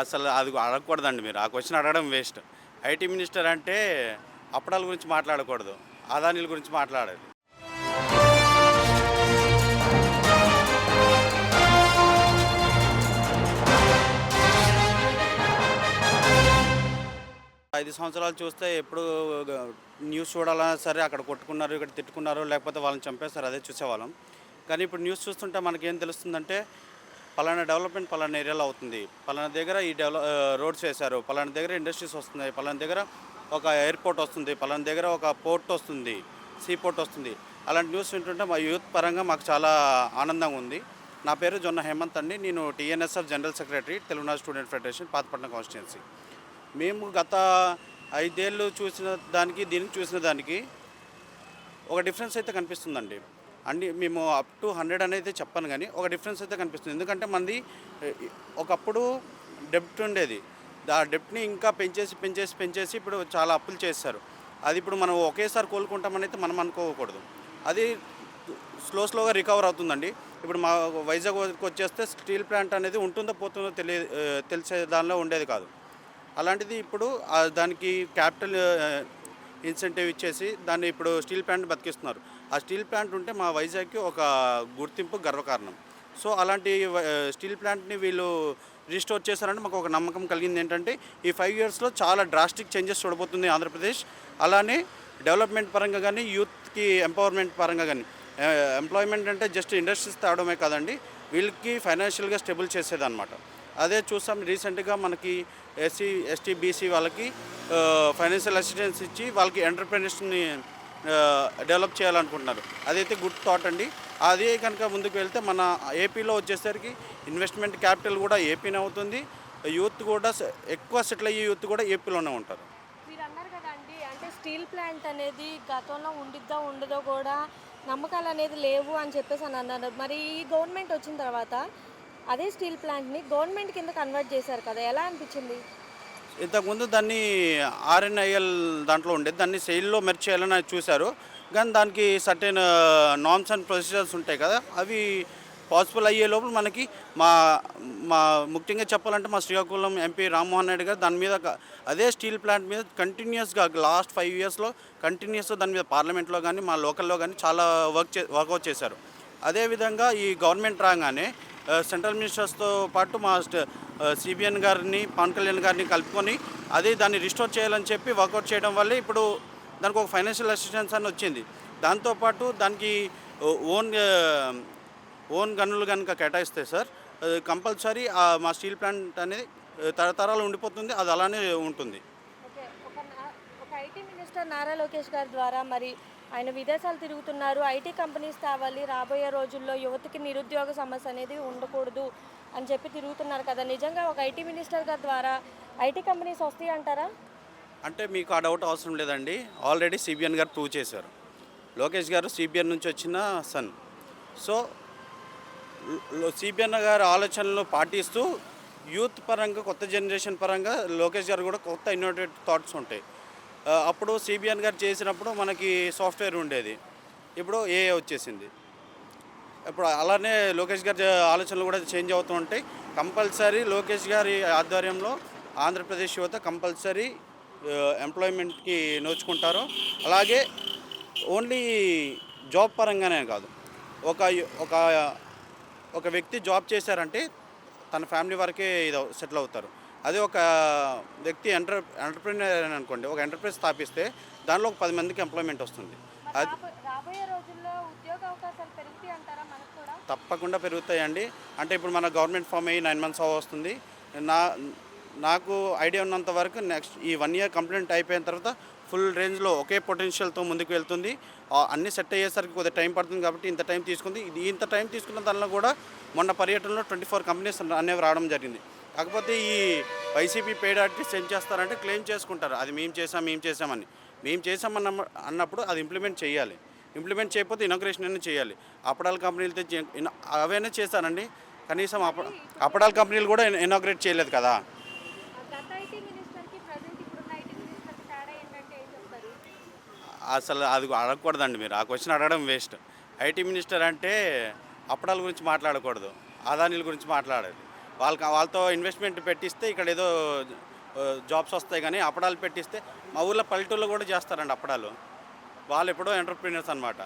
అసలు అది అడగకూడదండి మీరు. ఆ క్వశ్చన్ అడగడం వేస్ట్ ఐటీ మినిస్టర్ అంటే అప్పడాల గురించి మాట్లాడకూడదు. అదానీల గురించి మాట్లాడాలి. ఐదు సంవత్సరాలు చూస్తే ఎప్పుడు న్యూస్ చూడాలన్నా సరే అక్కడ కొట్టుకున్నారు ఇక్కడ తిట్టుకున్నారు లేకపోతే వాళ్ళని చంపేస్తారు అదే చూసేవాళ్ళం. కానీ ఇప్పుడు న్యూస్ చూస్తుంటే మనకేం తెలుస్తుందంటే పలానా డెవలప్మెంట్ పలానా ఏరియాలో అవుతుంది. పలానా దగ్గర ఈ డెవలప్ రోడ్స్ వేశారు. పలానా దగ్గర ఇండస్ట్రీస్ వస్తున్నాయి. పలానా దగ్గర ఒక ఎయిర్పోర్ట్ వస్తుంది. పలానా దగ్గర ఒక పోర్ట్ వస్తుంది. సీ పోర్ట్ వస్తుంది. అలాంటి న్యూస్ వింటుంటే మా యూత్ పరంగా మాకు చాలా ఆనందంగా ఉంది. నా పేరు జొన్న హేమంత్ అండి. నేను TNSF general secretary Telugunadu student federation Pathapatnam constituency. మేము గత ఐదేళ్ళు చూసిన దానికి దీనికి చూసిన దానికి ఒక డిఫరెన్స్ అయితే కనిపిస్తుందండి. అండ్ మేము అప్ టు హండ్రెడ్ అనేది చెప్పను కానీ ఒక డిఫరెన్స్ అయితే కనిపిస్తుంది. ఎందుకంటే మనది ఒకప్పుడు డెప్ట్ ఉండేది. ఆ డెప్ట్ని ఇంకా పెంచేసి పెంచేసి పెంచేసి ఇప్పుడు చాలా అప్పులు చేస్తారు. అది ఇప్పుడు మనం ఒకేసారి కోలుకుంటామని అయితే మనం అనుకోకూడదు. అది స్లో స్లోగా రికవర్ అవుతుందండి. ఇప్పుడు మా వైజాగ్ వచ్చేస్తే స్టీల్ ప్లాంట్ అనేది ఉంటుందో పోతుందో తెలియ తెలిసే దానిలో ఉండేది కాదు. అలాంటిది ఇప్పుడు దానికి క్యాపిటల్ ఇన్సెంటివ్ ఇచ్చేసి దాన్ని ఇప్పుడు స్టీల్ ప్లాంట్ బతికిస్తున్నారు. ఆ స్టీల్ ప్లాంట్ ఉంటే మా వైజాగ్కి ఒక గుర్తింపు గర్వకారణం. సో అలాంటి స్టీల్ ప్లాంట్ని వీళ్ళు రిస్టోర్ చేశారంటే మాకు ఒక నమ్మకం కలిగింది ఏంటంటే ఈ ఫైవ్ ఇయర్స్లో చాలా డ్రాస్టిక్ చేంజెస్ చూడబోతుంది ఆంధ్రప్రదేశ్. అలానే డెవలప్మెంట్ పరంగా కానీ యూత్కి ఎంపవర్మెంట్ పరంగా కానీ ఎంప్లాయ్మెంట్ అంటే జస్ట్ ఇండస్ట్రీస్ తేవడమే కాదండి వీళ్ళకి ఫైనాన్షియల్గా స్టెబుల్ చేసేదన్నమాట. అదే చూసాం రీసెంట్గా మనకి ఎస్సీ ఎస్టీ బీసీ వాళ్ళకి ఫైనాన్షియల్ అసిస్టెన్స్ ఇచ్చి వాళ్ళకి ఎంటర్ప్రెన్యూర్స్ని డెవలప్ చేయాలనుకుంటున్నారు. అదైతే గుడ్ థాట్ అండి. అదే కనుక ముందుకు వెళ్తే మన ఏపీలో వచ్చేసరికి ఇన్వెస్ట్మెంట్ క్యాపిటల్ కూడా ఏపీనే అవుతుంది. యూత్ కూడా ఎక్కువ సెటిల్ అయ్యే యూత్ కూడా ఏపీలోనే ఉంటారు. మీరు అన్నారు కదండి అంటే స్టీల్ ప్లాంట్ అనేది గతంలో ఉండిద్దా ఉండదో కూడా నమ్మకాలు అనేది లేవు అని చెప్పేసి అని అన్నారు. మరి ఈ గవర్నమెంట్ వచ్చిన తర్వాత అదే స్టీల్ ప్లాంట్ని గవర్నమెంట్ కింద కన్వర్ట్ చేశారు కదా ఎలా అనిపించింది? ఇంతకుముందు దాన్ని ఆర్ఎన్ఐఎల్ దాంట్లో ఉండేది. దాన్ని సెయిల్లో మెర్చ్ చేయాలని చూశారు. కానీ దానికి సర్టెన్ నామ్స్ అండ్ ప్రొసీజర్స్ ఉంటాయి కదా అవి పాసిబుల్ అయ్యే లోపల మనకి మా మా ముఖ్యంగా చెప్పాలంటే మా శ్రీకాకుళం ఎంపీ రామ్మోహన్ రెడ్డి గారు దాని మీద అదే స్టీల్ ప్లాంట్ మీద కంటిన్యూస్గా లాస్ట్ ఫైవ్ ఇయర్స్లో కంటిన్యూస్గా దాని మీద పార్లమెంట్లో కానీ మా లోకల్లో కానీ చాలా వర్క్ చే వర్కౌట్ చేశారు. అదేవిధంగా ఈ గవర్నమెంట్ రాగానే సెంట్రల్ మినిస్టర్స్తో పాటు మా స్ట- సిబిఎన్ గారిని పవన్ కళ్యాణ్ గారిని కలుపుకొని అదే దాన్ని రిస్టోర్ చేయాలని చెప్పి వర్కౌట్ చేయడం వల్ల ఇప్పుడు దానికి ఒక ఫైనాన్షియల్ అసిస్టెన్స్ అని వచ్చింది. దాంతోపాటు దానికి ఓన్ ఓన్ గనులు కనుక కేటాయిస్తే సార్ కంపల్సరీ మా స్టీల్ ప్లాంట్ అనేది తరతరాలు ఉండిపోతుంది అది అలానే ఉంటుంది. ఒక ఐటీ మినిస్టర్ నారా లోకేష్ గారి ద్వారా మరి ఆయన విదేశాలు తిరుగుతున్నారు ఐటీ కంపెనీస్ కావాలి రాబోయే రోజుల్లో యువతకి నిరుద్యోగ సమస్య అనేది ఉండకూడదు అని చెప్పి తిరుగుతున్నారు కదా. నిజంగా ఒక ఐటీ మినిస్టర్ గారి ద్వారా ఐటీ కంపెనీస్ వస్తాయి అంటారా? అంటే మీకు ఆ డౌట్ అవసరం లేదండి. ఆల్రెడీ సిబిఎన్ గారు ప్రూవ్ చేశారు. లోకేష్ గారు సిబిఎన్ నుంచి వచ్చిన సన్. సో సిబిఎన్ గారి ఆలోచనలు పాటిస్తూ యూత్ పరంగా కొత్త జనరేషన్ పరంగా లోకేష్ గారు కూడా కొత్త ఇన్నోవేటివ్ థాట్స్ ఉంటాయి. అప్పుడు సిబిఎన్ గారు చేసినప్పుడు మనకి సాఫ్ట్వేర్ ఉండేది. ఇప్పుడు ఏఏ వచ్చేసింది. ఇప్పుడు అలానే లోకేష్ గారి ఆలోచనలు కూడా చేంజ్ అవుతూ ఉంటాయి. కంపల్సరీ లోకేష్ గారి ఆధ్వర్యంలో ఆంధ్రప్రదేశ్ యువత కంపల్సరీ ఎంప్లాయ్మెంట్కి నోచుకుంటారు. అలాగే ఓన్లీ జాబ్ పరంగానే కాదు. ఒక ఒక ఒక వ్యక్తి జాబ్ చేశారంటే తన ఫ్యామిలీ వరకే ఇది సెటిల్ అవుతారు. అదే ఒక వ్యక్తి ఎంటర్ ఎంటర్ప్రీనర్ అని అనుకోండి ఒక ఎంటర్ప్రైజ్ స్థాపిస్తే దానిలో ఒక పది మందికి ఎంప్లాయ్మెంట్ వస్తుంది. అది రాబో- రాబోయే రోజుల్లో ఉద్యోగ అవకాశాలు పెరుగుతాయి అంటారా? తప్పకుండా పెరుగుతాయండి. అంటే ఇప్పుడు మన గవర్నమెంట్ ఫామ్ అయ్యి నైన్ మంత్స్ వస్తుంది నా నాకు ఐడియా ఉన్నంత వరకు నెక్స్ట్ ఈ వన్ ఇయర్ కంప్లీట్ అయిపోయిన తర్వాత ఫుల్ రేంజ్లో ఒకే పొటెన్షియల్తో ముందుకు వెళ్తుంది అన్ని సెట్ అయ్యేసరికి కొద్దిగా టైం పడుతుంది కాబట్టి ఇంత టైం తీసుకుంది. ఇది ఇంత టైం తీసుకున్న దానిలో కూడా మొన్న పర్యటనలో ట్వంటీ ఫోర్ కంపెనీస్ అనేవి రావడం జరిగింది. కాకపోతే ఈ వైసీపీ పెయిడ్ ఆర్టిస్ట్ ఏం చేస్తారంటే క్లెయిమ్ చేసుకుంటారు. అది మేము చేసాం మేము చేసామని మేము చేసామన్న అన్నప్పుడు అది ఇంప్లిమెంట్ చేయాలి. ఇంప్లిమెంట్ చేయకపోతే ఇనాగ్రేషన్ అయినా చేయాలి. అప్పడాల కంపెనీలు తెచ్చి ఇన- అవైనా చేశారండి కనీసం అప్ప అప్పడాల కంపెనీలు కూడా ఇనాగ్రేట్ చేయలేదు కదా. అసలు అది అడగకూడదండి మీరు. ఆ క్వశ్చన్ అడగడం వేస్ట్. ఐటీ మినిస్టర్ అంటే అప్పడాల గురించి మాట్లాడకూడదు. అదానీల గురించి మాట్లాడాలి. వాళ్ళకి వాళ్ళతో ఇన్వెస్ట్మెంట్ పెట్టిస్తే ఇక్కడ ఏదో జాబ్స్ వస్తాయి కానీ అప్పడాలు పెట్టిస్తే మా ఊర్లో పల్లెటూళ్ళు కూడా చేస్తారండి అప్పడాలు. వాళ్ళు ఎప్పుడో ఎంటర్ప్రీనియర్స్ అనమాట